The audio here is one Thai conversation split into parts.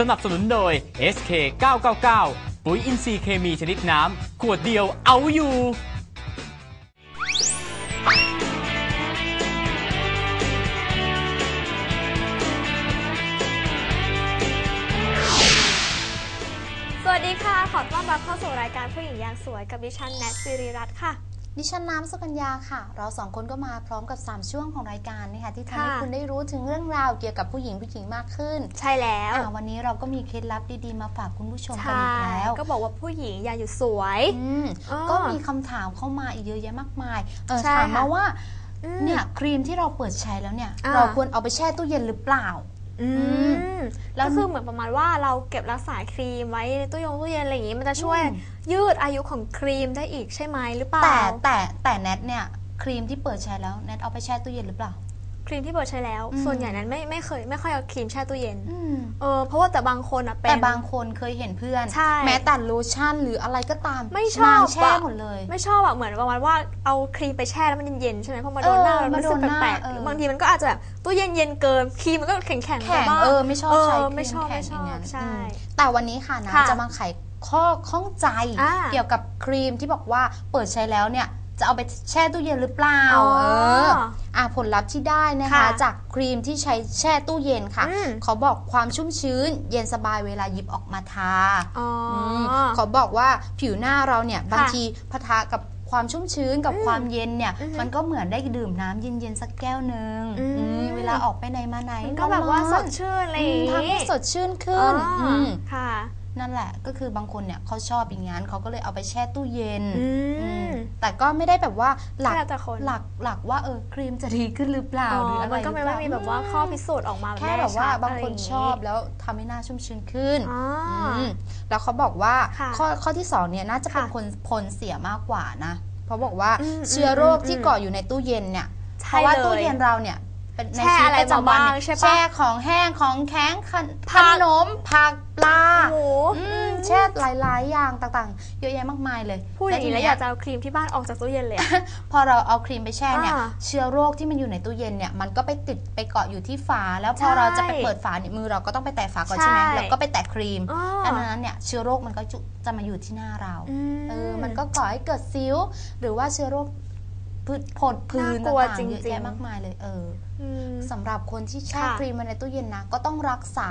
สนับสนุนโดย SK 999ปุ๋ยอินทรีย์เคมีชนิดน้ำ ขวดเดียวเอาอยู่สวัสดีค่ะ ขอต้อนรับเข้าสู่รายการผู้หญิงอย่างสวยกับดิฉันแนทสิริรัตน์ค่ะ ดิฉันน้ำสุกัญญาค่ะ เราสองคนก็มาพร้อมกับ 3 ช่วงของรายการนะคะที่ทำให้ค่ะ คุณได้รู้ถึงเรื่องราวเกี่ยวกับผู้หญิงผู้หญิงมากขึ้นใช่แล้วอะวันนี้เราก็มีเคล็ดลับดีๆมาฝากคุณผู้ชมกันใช่อีกแล้วก็บอกว่าผู้หญิงอย่าหยุดสวย อืมอ๋อก็มีคำถามเข้ามาอีกเยอะแยะมากมายเออใช่ถามมาค่ะว่าอืมเนี่ยครีมที่เราเปิดใช้แล้วเนี่ย อ่า เราควรเอาไปแช่ตู้เย็นหรือเปล่า อืมมแล้แล้ววคือเหมือนประมาณว่าเราเก็บรักษาครีมไว้ในตู้ยงตู้เย็นอะไรอย่างงี้มันจะช่วยอืมยืดอายุของครีมได้อีกใช่ไหมหรือเปล่าแต่แต่แต่แนทเนี่ยครีมที่เปิดใช้แล้วแนทเอาไปแช่ตู้เย็นหรือเปล่าค รีมที่เปิดใช้แล้ว อืม ส่วนใหญ่นั้นไม่ไม่เคยไม่ค่อยเอาครีมแช่ตู้เย็น อืมเออเพราะว่าแต่บางคนอะเป็น แต่บางคนเคยเห็นเพื่อน ใช่แม้แต่โลชั่นหรืออะไรก็ตามไม่ชอบนางแช่อะ หมดเลย ไม่ชอบอะเหมือนประมาณว่าเอาครีมไปแช่แล้วมันเย็นๆใช่ไหมพอมาโดนหน้าเออแล้วมันรู้สึกมาโดนหน้าแปลกเออๆหรือบางทีมันก็อาจจะแบบตู้เย็นเย็นๆเกินครีมมันก็แข็งๆแข็งไปบ้างเออไม่ชอบเออใช้ไม่ชอบครีไม่ชอบแข็งย่างนั้นใช่ อืมแต่วันนี้ค่ะนะค่ะจะมาไขข้อข้องใจ อ่าเกี่ยวกับครีมที่บอกว่าเปิดใช้แล้วเนี่ย จะเอาไปแช่ตู้เย็นหรือเปล่า อ๋อเอออะผลลัพธ์ที่ได้นะคะ ค่ะจากครีมที่ใช้แช่ตู้เย็นค่ะ อืม เขาบอกความชุ่มชื้น เย็นสบายเวลาหยิบออกมาทา อ๋ออมเขาบอกว่าผิวหน้าเราเนี่ยบางค่ะทีพะทะกับความชุ่มชื้นกับอืมความเย็นเนี่ยอือฮึมันก็เหมือนได้ดื่มน้ำเย็นๆสักแก้วหนึ่งอืม อืมเวลาออกไปไหนมาไหนมันก็แบบว่าสร้อนดๆชื่นอะไรออืย่ามงทำงี้ให้สดชื่นขึ้อ๋นออม ค่ะ นั่นแหละก็คือบางคนเนี่ยเขาชอบอย่างนั้นเขาก็เลยเอาไปแช่ตู้เย็นอือืมมแต่ก็ไม่ได้แบบว่าหลักแล้วแต่คน หลักหลักว่าเออครีมจะดีขึ้นหรือเปล่าอ๋อหรืออะไรมันก็ไม่หรือไม่เปล่ามีแบบว่าข้อพิสูจน์ออกมาแค่แบบว่าน่ชัดบางคนะไรย่ชอบแล้วทำให้หน้าชุ่มชื้นขึ้น อ๋ออมแล้วเขาบอกว่าค่ะข้อข้อที่สองเนี่ยน่าจะเป็นค่ะคนผลเสียมากกว่านะเพราะบอกว่าอืมเชื้อโรคอืมที่อืมเกาะอยู่ในตู้เย็นเนี่ยเพใช่ราะว่าเลยตู้เย็นเราเนี่ย เป็นในแช่ชีวิตอะไรประจำวันเนี่ยมาบ้างใช่ปะแช่ของแห้งของแข็งขนผัขก นมผักปลาโอ้โหอืมแช่หลาย ๆ อย่างต่างๆ เยอะแยะมากมายเลยพูดอย่างนี้แล้วทีอยากจะเอาครีมที่บ้านออกจากตู้เย็นเลยอะ พอเราเอาครีมไปแช่เนี่ยอ่าเชื้อโรคที่มันอยู่ในตู้เย็นเนี่ยมันก็ไปติดไปเกาะอยู่ที่ฝา แล้วพอใช่เราจะไปเปิดฝาเนี่ยมือเราก็ต้องไปแตะฝาก่อนใช่ไหมใช่ แล้วก็ไปแตะครีมอ๋อดังนั้นเนี่ยเชื้อโรคมันก็จะจะมาอยู่ที่หน้าเรา อืม เออ มันก็ก่อให้เกิดซิ้วหรือว่าเชื้อโรค พืชผดพื้นน่ากลัวต่างๆเยอะจริงๆ แยะมากมายเลยเอออืม สำหรับคนที่แช่ค่ะ ครีมไว้ในตู้เย็นนะ ก็ต้องรักษา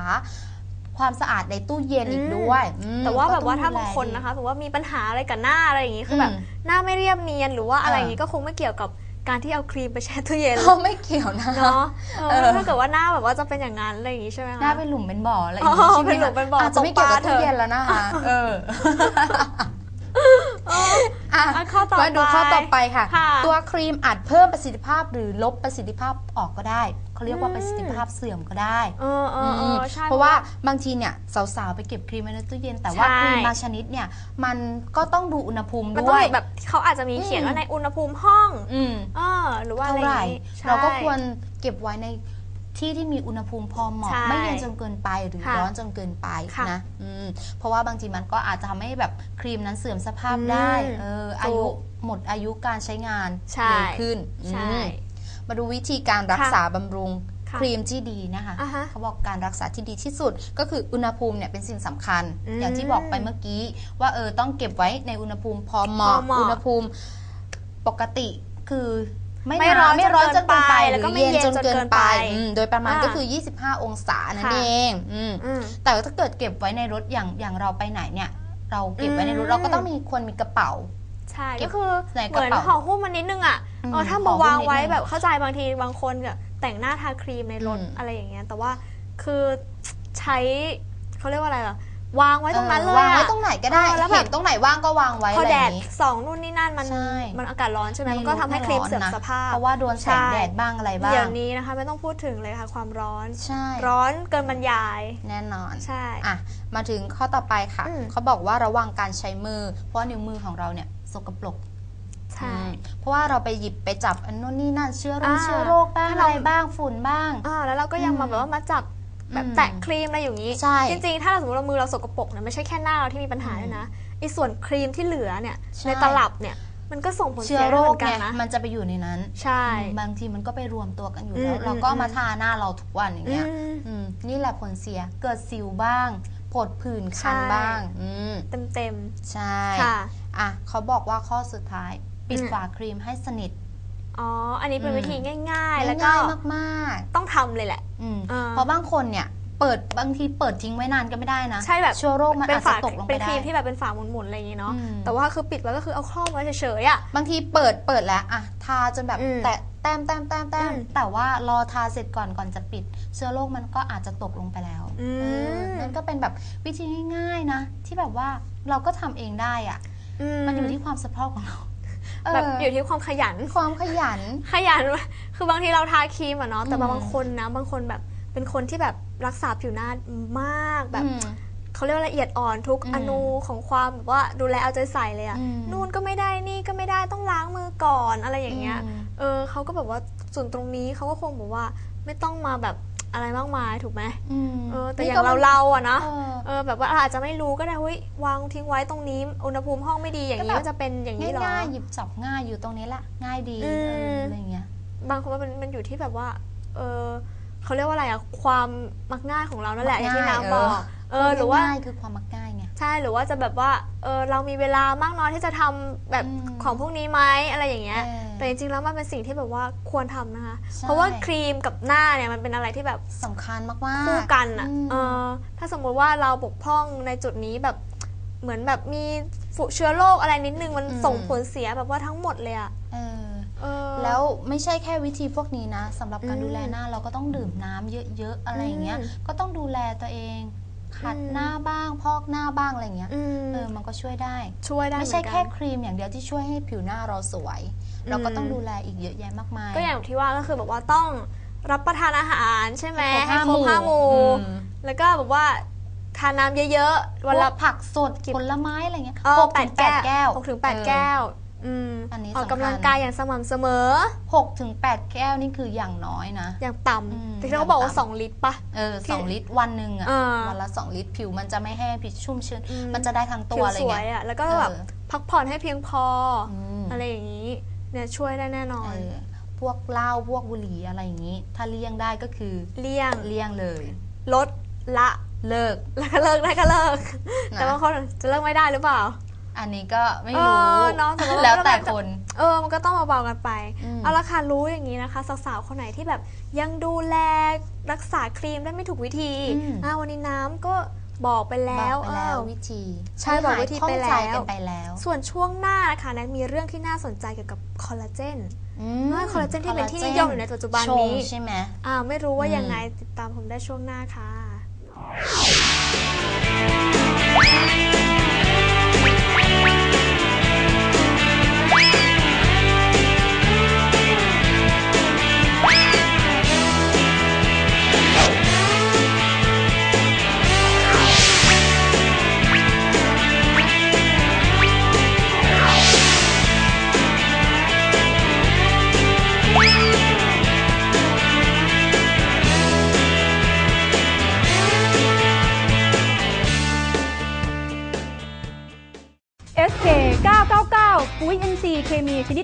ความสะอาดในตู้เย็นอีกอืมด้วยอืมแต่ว่าก็แบบองว่าถ้าดูแลบางคนดีนะคะแบบว่ามีปัญหาอะไรกับหน้าอะไรอย่างงี้คือแบบอืมหน้าไม่เรียบเนียนหรือว่าอะไรเออออย่างงี้ก็คงไม่เกี่ยวกับการที่เอาครีมไปแช่ตู้เย็นเขาไม่เกี่ยวนะ เนาะเอเอออ ถ้าเกิดว่าหน้าแบบว่าจะเป็นอย่างนั้นอะไรอย่างงี้ใช่ไหมคะ หน้าเป็นหลุมเป็นบ่ออะไรออ๋ย่างองี้ใช่ไหมเป็นหลุมเป็นบ่ออาจจะไม่เกี่ยวกับตกปลาเถตู้อะ เย็นแล้วนะคะเออ อะอะข้อต่อไปมาดูข้อต่อไปค่ะ ค่ะ ตัวครีมอาจเพิ่มประสิทธิภาพหรือลบประสิทธิภาพออกก็ได้เขาเรียกว่าอืมประสิทธิภาพเสื่อมก็ได้ เออเออเออใช่ เพราะว่าบางทีเนี่ยสาวๆ ไปเก็บครีมไว้ในตู้เย็นแต่ว่าใช่ ครีมบางชนิดเนี่ยมันก็ต้องดูอุณหภูมิมันต้ด้องวยอยู่แบบเขาอาจจะมีเขียนอืม ว่าในอุณหภูมิห้องอืมเออหรือว่าอะเท่าไรอไหร่ย่างงี้ใช่ เราก็ควรเก็บไว้ใน ที่ที่มีอุณหภูมิพอเหมาะ ใช่ไม่เย็นจนเกินไปหรือค่ะร้อนจนเกินไปค่ะนะอืมเพราะว่าบางทีมันก็อาจจะทำให้แบบครีมนั้นเสื่อมสภาพได้อืมเออถูกอายุหมดอายุการใช้งานใช่ เร็วขึ้นใช่ อืมมาดูวิธีการรักค่ะษาบำรุงค่ะครีมที่ดีนะคะ อ่าฮะเขาบอกการรักษาที่ดีที่สุดก็คืออุณหภูมิเนี่ยเป็นสิ่งสำคัญ อืมอย่างที่บอกไปเมื่อกี้ว่าเออต้องเก็บไว้ในอุณหภูมิพอเหมาะพอเหมาะอุณหภูมิปกติคือ ไม่ไม่หร้นาอนไม่ร้อนจนเกินไปจนเกินไปหแล้รืวก็อไม่เย็นเย็นจนเกินไปจนเกินไปอืมโดยประมาณอ่าก็คือ 25 องศานั่นค่ะเองอืมอืมแต่ถ้าเกิดเก็บไว้ในรถอย่างอย่างเราไปไหนเนี่ย เราเก็บไว้ในรถอืมเราก็ต้องมีควรมีกระเป๋าใช่เก็ก็บคือใส่เหกระมือนเป๋าห่อหุ้มมันนิดนึงอะอืมเออถ้าห่มาอหุ้มวางนิดนึงไว้แบบเข้าใจบางทีบางคนแบบแต่งหน้าทาครีมในรถอืมอะไรอย่างเงี้ยแต่ว่าคือใช้เขาเรียกว่าอะไรล่ะ วางไว้ตรงนั้นเลยวางไว้อะตรงไหนก็ได้เออแล้วแบบ เห็นตรงไหนว่างก็วางไว้พออะไรแดอดย่างนี้สองนู่นนี่นั่นมันใช่ มันอากาศร้อนใช่ไหมไม่มันก็ทำให้ครีมเสื่อมร้อนนะสภาพ เพราะว่าโดนแสงใช่แดดบ้างอะไรบ้างเดี๋ยวนี้นะคะไม่ต้องพูดถึงเลยค่ะความร้อน ใช่ ร้อนเกินบรรยาย แน่นอน ใช่ อะ มาถึงข้อต่อไปค่ะ อืม เขาบอกว่าระวังการใช้มือ เพราะว่านิ้วมือของเราเนี่ยสกปรกใช่ อืมเพราะว่าเราไปหยิบไปจับอันนู้นนี่นั่นเชื้อโรคอ่าเชื้อโรคบ้างถ้าอะเรา ไรบ้างฝุ่นบ้าง อ่าแล้วเราก็ยังอืมมาแบบว่ามาจับ แบบอืมแตะครีมอะไรอย่างนี้ ใช่ จริงๆ ถ้าเราสมมติเรามือเราสกปรกเนี่ยไม่ใช่แค่หน้าเราที่มีปัญหาด้วยนะไอ้ส่วนครีมที่เหลือเนี่ยใช่ ในตลับเนี่ยมันก็ส่งผลเชื้เสีอยโรได้เหคมือนกัเนี่นยนะ มันจะไปอยู่ในนั้นใช่อืมบางทีมันก็ไปรวมตัวกันอยู่อืมแล้ว อืมเราก็อืมมาทาหน้าเราทุกวันอย่างเงี้ยอืมอืมนี่แหละผลเสียเกิดสิวบ้างผดผื่นคันใช่ บ้าง อืมเต็มเต็มใช่ๆค่ะ อะเขาบอกว่าข้อสุดท้าย ปิดอืม ฝาครีมให้สนิท อ๋อ อันนี้เป็นอืม วิธีง่าย ๆ แล้วก็ง่ายๆมากต้องทำเลยแหละๆ อืมอ่า เพราะบางคนเนี่ยเปิดบางทีเปิดทิ้งไว้นานก็ไม่ได้นะใช่แบบเชื้อโรคมันเป็นอาจจะฝาตกลงเป็ไปนคได้รีมที่แบบเป็นฝาหมุนๆอะไรอย่างงี้เนาะอืมแต่ว่าคือปิดไว้ก็คือเอาครอบไว้เฉยๆอะ บางทีเปิดเปิดแล้วอะทาจนแบบอืมแตะแต้มแต้มแต้มแต้มอืม แต่ว่ารอทาเสร็จก่อนก่อนจะปิด เชื้อโรคมันก็อาจจะตกลงไปแล้วอืเออมนั่นก็เป็นแบบวิธีง่ายๆนะ ที่แบบว่าเราก็ทำเองได้อะมันอยู่ที่ความสะเพร่าของเรา แบบเอออยู่ที่ความขยัน ความขยัน ขยัน คือบางทีเราทาครีมอะเนาะ แต่อืมบางคนนะ บางคนแบบ เป็นคนที่แบบรักษาผิวหน้ามากแบบอืมเขาเรียกว่าละเอียดอ่อนทุกอืมอนูของความแบบว่าดูแลเอาใจใส่เลยอะอืมนู่นก็ไม่ได้นี่ก็ไม่ได้ต้องล้างมือก่อนอะไรอย่างเงี้ยอืมเออเขาก็แบบว่าส่วนตรงนี้เขาก็คงบอกว่าไม่ต้องมาแบบ อะไรมากมายถูกไหมอืมเออแต่นี่อย่างก็เราเราๆอะเนาะเออเออแบบว่าเราอาจจะไม่รู้ก็ได้เฮ้ยวางทิ้งไว้ตรงนี้ อุณหภูมิห้องไม่ดีอย่างนี้ก็แบบมันจะเป็นอย่างนี้เหรอง่ายๆหยิบจับง่ายอยู่ตรงนี้แหละง่ายดีอืมเอออะไรอย่างเงี้ยบางคนว่ามันมันอยู่ที่แบบว่า เออเขาเรียกว่าอะไรอะความมักง่ายของเรานั่นแหละอย่างที่มักง่ายน้ำบอกเอเออหรือว่าง่ายๆคือความมักง่ายไงใช่หรือว่าจะแบบว่าเออเรามีเวลามากน้อยที่จะทำแบบอืมของพวกนี้ไหมอะไรอย่างเงี้ยเออ แต่จริงๆแล้วมันเป็นสิ่งที่แบบว่าควรทำนะคะ ใช่ เพราะว่าครีมกับหน้าเนี่ยมันเป็นอะไรที่แบบสำคัญมากๆ คู่กันอะมเออถ้าสมมุติว่าเราบกพร่องในจุดนี้แบบเหมือนแบบมีฝุ่เชื้อโรคอะไรนิดนึงมันอืม ส่งผลเสียแบบว่าทั้งหมดเลยอะเออ เออ แล้วไม่ใช่แค่วิธีพวกนี้นะสำหรับการอืมดูแลหน้าเราก็ต้องดื่มน้ำเยอะๆอะไรอย่างเงี้ย อืมก็ต้องดูแลตัวเอง ขัดอืมหน้าบ้าง พอกหน้าบ้างอะไรอย่างเงี้ยอืมเออมันก็ช่วยได้ ช่วยได้ไม่ใช่เหอนกันแค่ครีมอย่างเดียวที่ช่วยให้ผิวหน้าเราสวย เราก็ต้องอืมดูแลอีกเยอะแยะมากมาย ก็อย่างที่ว่าก็คือแบบว่าต้องรับประทานอาหารใช่ไหมให้ให้คครรบบห้าห้าหหมู่มู่อืมแล้วก็แบบว่าทานน้ำเยอะๆวันละพกผักสดกินผลไม้อะไรเงี้ยเออหกแปถึดงแปดแก้แก้ววหกถึงแปดเออแก้ว อืมอันนี้ออกสำคัญกำลังกายอย่างสม่ำเสมอหกถึงแปดแก้วนี่คืออย่างน้อยนะ อย่างอืมต่ำแต่ที่เขาบอกว่า อย่างต่ำ 2 ลิตรปะ เออที่สองลิตรวันหนึ่งอะอ่าวันละสองลิตรผิวมันจะไม่แห้งผิวชุ่มชื้นอืม มันจะได้ทั้งตัผิววอะไรสวเงี้ย ยอะ แล้วก็แบบเออ พักผ่อนให้เพียงพออมอะไรอย่างนี้ เนี่ยช่วยได้แน่นอน เออพวกเหล้าพวกบุหรี่อะไรอย่างนี้ ถ้าเลี่ยงได้ก็คือเลี่ยง เลี่ยงเลยลดละ เลิก แล้วก็เลิกได้ก็เลิก นะ แต่บางคนจะเลิกไม่ได้หรือเปล่า อันนี้ก็ไม่เอรู้อเนอะแต่ว่าแล้วแต่คน เออ มันก็ต้องเบาๆกันไป อืม เอาละค่ะรู้อย่างนี้นะคะ สาวๆ คนไหนที่แบบยังดูแลรักษาครีมได้ไม่ถูกวิธีอืม อ่าวันนี้น้ำก็บอกไปแล้วบอกไปแล้วเออ วิธีใช่บอกวิธีไปแล้ว ให้หายข้องใจกันไปแล้วส่วนช่วงหน้านะคะแนทมีเรื่องที่น่าสนใจเกี่ยวกับคอลลาเจนอือ่าคอลลาเจนที่เป็นที่นิยมอยู่ในปัจจุบันชงนี้ใช่ไหม อ่าไม่รู้ว่าอืมยังไงติดตามผมได้ช่วงหน้าค่ะ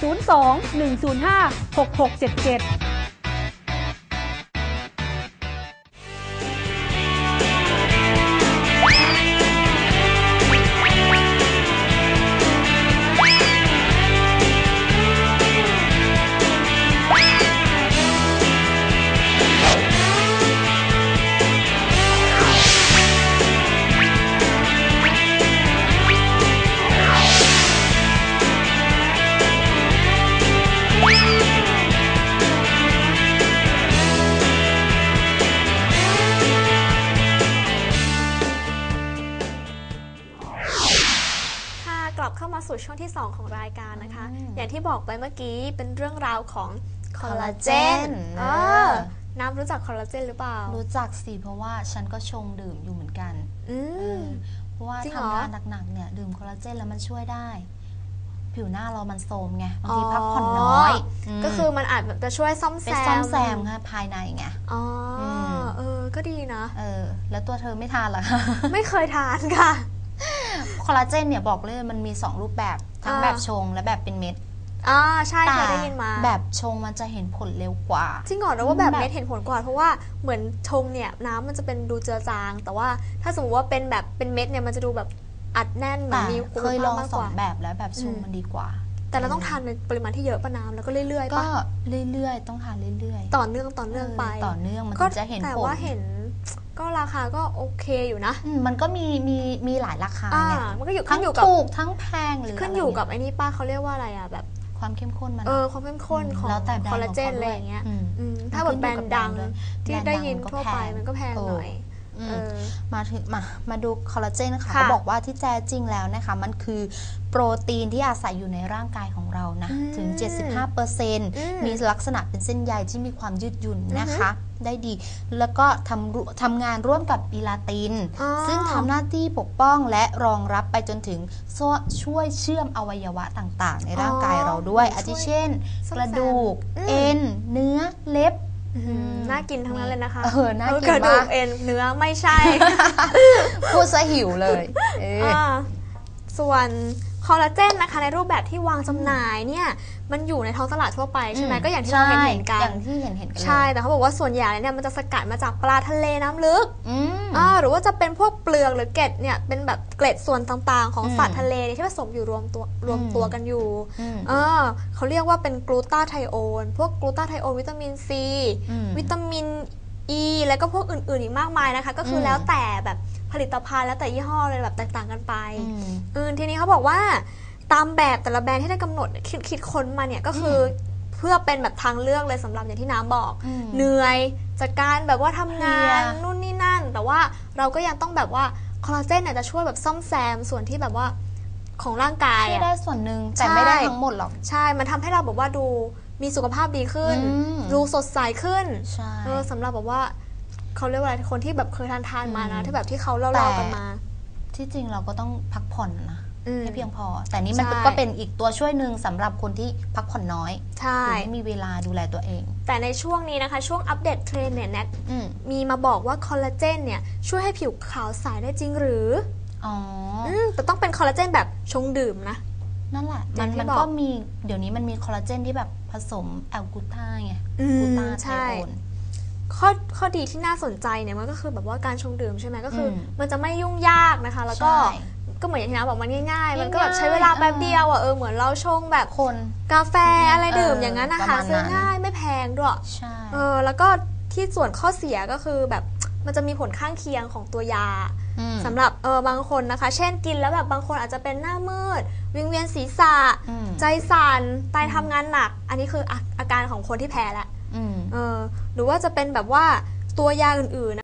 02 105 6677 2 ของรายการนะคะอืมอย่างที่บอกไปเมื่อกี้เป็นเรื่องราวของคอลลาเจน collagen เอเอออน้ำรู้จักคอลลาเจนหรือเปล่า รู้จักสิเพราะว่าฉันก็ชงดื่มอยู่เหมือนกันอืเอมอเพราะว่าจริงเหรอทำงานหนักๆเนี่ยดื่มคอลลาเจนแล้วมันช่วยได้ ผิวหน้าเรามันโทรมไงบางทีพักผ่อนน้อยมก็คือมันอาจแบบจะช่วยซ่อมไปแซมซ่อมแซมค่ะภายในไงอ๋ออมเออ ก็ดีนะ เออ แล้วตัวเธอไม่ทานเหรอไม่เคยทานค่ะคอลลาเจนเนี่ยบอกเลยมันมี 2 รูปแบบ ทั้งอ่า แบบชงและแบบเป็นเม็ดอ่าใช่แต่เคยได้ยินมาแบบชงมันจะเห็นผลเร็วกว่า จริงเหรอแล้วว่าแบบแบบ เม็ดเห็นผลกว่าเพราะว่าเหมือนชงเนี่ยน้ำมันจะเป็นดูเจือจาง แต่ว่าถ้าสมมติว่าเป็นแบบเป็นเม็ดเนี่ยมันจะดูแบบอัดแน่นเหมือแต่นมีคุณเคยลภาอพงมากสกองว่า แบบแล้วแบบชงอืม มันดีกว่า แต่เราต้องทานในปริมาณที่เยอะปะน้ำแล้วก็เรื่อยๆก็ปะเรื่อยๆ ต้องทานเรื่อยๆต่อเนื่องต่อเนื่องไป ต่อเนื่องมันก็ถึงจะเห็นแต่ผล ว่าเห็น ก็ราคาก็โอเคอยู่นะ อืมมันก็มีมีมีหลายราคาอ่าไงมันก็อยู่ทั้ขึ้งนอยู่กับถูกทั้งแพงหรือขึ้นอะไรอยู่กับเไอ้นี่ป้าเขาเรียกว่าอะไรอะแบบ ความเข้มข้นมันเออความเข้มข้นของแล้วแต่แบรคอลนด์ลาเจนขอะไรด้วอย่างเงี้ยอืมอืมถ้าแบบแบรนด์ดังด้วยที่แบรนด์ได้ยินดังทั่วไปมันก็แพงหน่อยอืมเออ มาถึงมามาดูคอลลาเจนนะคะค่ะเขาบอกว่าที่แท้จริงแล้วนะคะ มันคือโปรตีนที่อาศัยอยู่ในร่างกายของเรานะอืมถึงม75%มีลักษณะเป็นเส้นใยที่มีความยืดหยุ่นนะคะ ได้ดี แล้วก็ทำรุทำงานร่วมกับอีลาตินอ๋อซึ่งทำหน้าที่ปกป้องและรองรับไปจนถึงช่วยช่วยเชื่อมอวัยวะต่างๆ ในร่างกายเราด้วยอาทิเช่นซ่อมกระดูกแซมอืมเอ็น เนื้อเล็บอืม น่ากินทั้งนั้นเลยนะคะเออน่ากินกระดูมากกเอ็นเนื้อไม่ใช่ พูดซะหิวเลยเอออ่าส่วนคอลลาเจนนะคะในรูปแบบที่วางจำหน่ายเนี่ย มันอยู่ในท้องตลาดทั่วไปใช่ไหมก็อย่างที่เราเห็นเห็นๆกัอนย่างที่เห็นเห็นๆกันเลยใช่แต่เขาบอกว่าส่วนใหญ่เนี่ยมันจะสกัดมาจากปลาทะเลน้ำลึกอืมอ่าหรือว่าจะเป็นพวกเปลือกหรือเกล็ดเนี่ยเป็นแบบเกล็ดส่วนต่างๆ ของอืมสัตว์ทะเลเนี่ยที่ผสมอยู่รวมตัวรวมอืมตัวกันอยู่อืมเออเขาเรียกว่าเป็นกลูตาไทโอนพวกกลูตาไทโอนวิตามินซีอืมวิตามินอ e, ีแล้วก็พวกอื่นๆอีกมากมายนะคะ ก็คืออมแล้วแต่แบบผลิตภัณฑ์แล้วแต่ยี่ห้อเลยแบบแตกต่างกันไปอืมอืมทีนี้เขาบอกว่า ตามแบบแต่ละแบรนด์ที่ได้กำหนดเนี่ยคิดคิดค้นมาเนี่ยก็คืออเพื่อเป็นแบบทางเลือกเลยสำหรับอย่างที่น้ำบอก อืมเหนื่อยจากการแบบว่าทำงานเพลียนู่นนี่นั่น แต่ว่าเราก็ยังต้องแบบว่าคอลลาเจนเนี่ยจะช่วยแบบซ่อมแซมส่วนที่แบบว่าของร่างกายช่วยอะ ได้ส่วนหนึ่งแต่ใช่ ไม่ได้ทั้งหมดหรอก ใช่ มันทำให้เราแบบว่าดูมีสุขภาพดีขึ้น อืม ดูสดใสขึ้น ใช่ เออสำหรับแบบว่าเขาเรียกว่าอะไรคนที่แบบเคยทานทานๆมานะ อืมที่แบบที่เขาเล่าแต่ๆกันมา ที่จริงเราก็ต้องพักผ่อนนะอืม ให้เพียงพอ แต่นี่มันใช่ ก็เป็นอีกตัวช่วยหนึ่งสำหรับคนที่พักผ่อนน้อยใช่ หรือไม่มีเวลาดูแลตัวเอง แต่ในช่วงนี้นะคะ ช่วงอัปเดตเทรนด์เนี่ยแนทอืมมีมาบอกว่าคอลลาเจนเนี่ยช่วยให้ผิวขาวใสได้จริงหรืออ๋อออืมแต่ต้องเป็นคอลลาเจนแบบชงดื่มนะ นั่นแหละ อมัย่านงที่มันบอกก็มีเดี๋ยวนี้มันมีคอลลาเจนที่แบบผสมแอลกูต้าไงอืมกูต้าไทใช่ โอน ข้อข้อดีที่น่าสนใจเนี่ยมันก็คือแบบว่าการชงดื่มใช่ไหมก็คืออมมันจะไม่ยุ่งยากนะคะ แล้วก็ใช่ ก็เหมือนอย่างที่น้าบอกมันง่ายๆ มันก็แบบง่ายๆใช้เวลาแป๊บเออเดียวอะเออเหมือนเราชงแบบคนกาแฟอะไรดื่มเอออย่างนั้นนะประหามาณซื้อนั้นง่ายไม่แพงด้วยใช่เออแล้วก็ที่ส่วนข้อเสียก็คือแบบมันจะมีผลข้างเคียงของตัวยามสำหรับเออบางคนนะคะ เช่นกินแล้วแบบบางคนอาจจะเป็นหน้ามืด วิงเวียนศีรษะอืมใจสั่นไตทำงานหนัก อันนี้คืออาอาการของคนที่แพ้แล้วอืมเออหรือว่าจะเป็นแบบว่าตัวยาอื่นๆ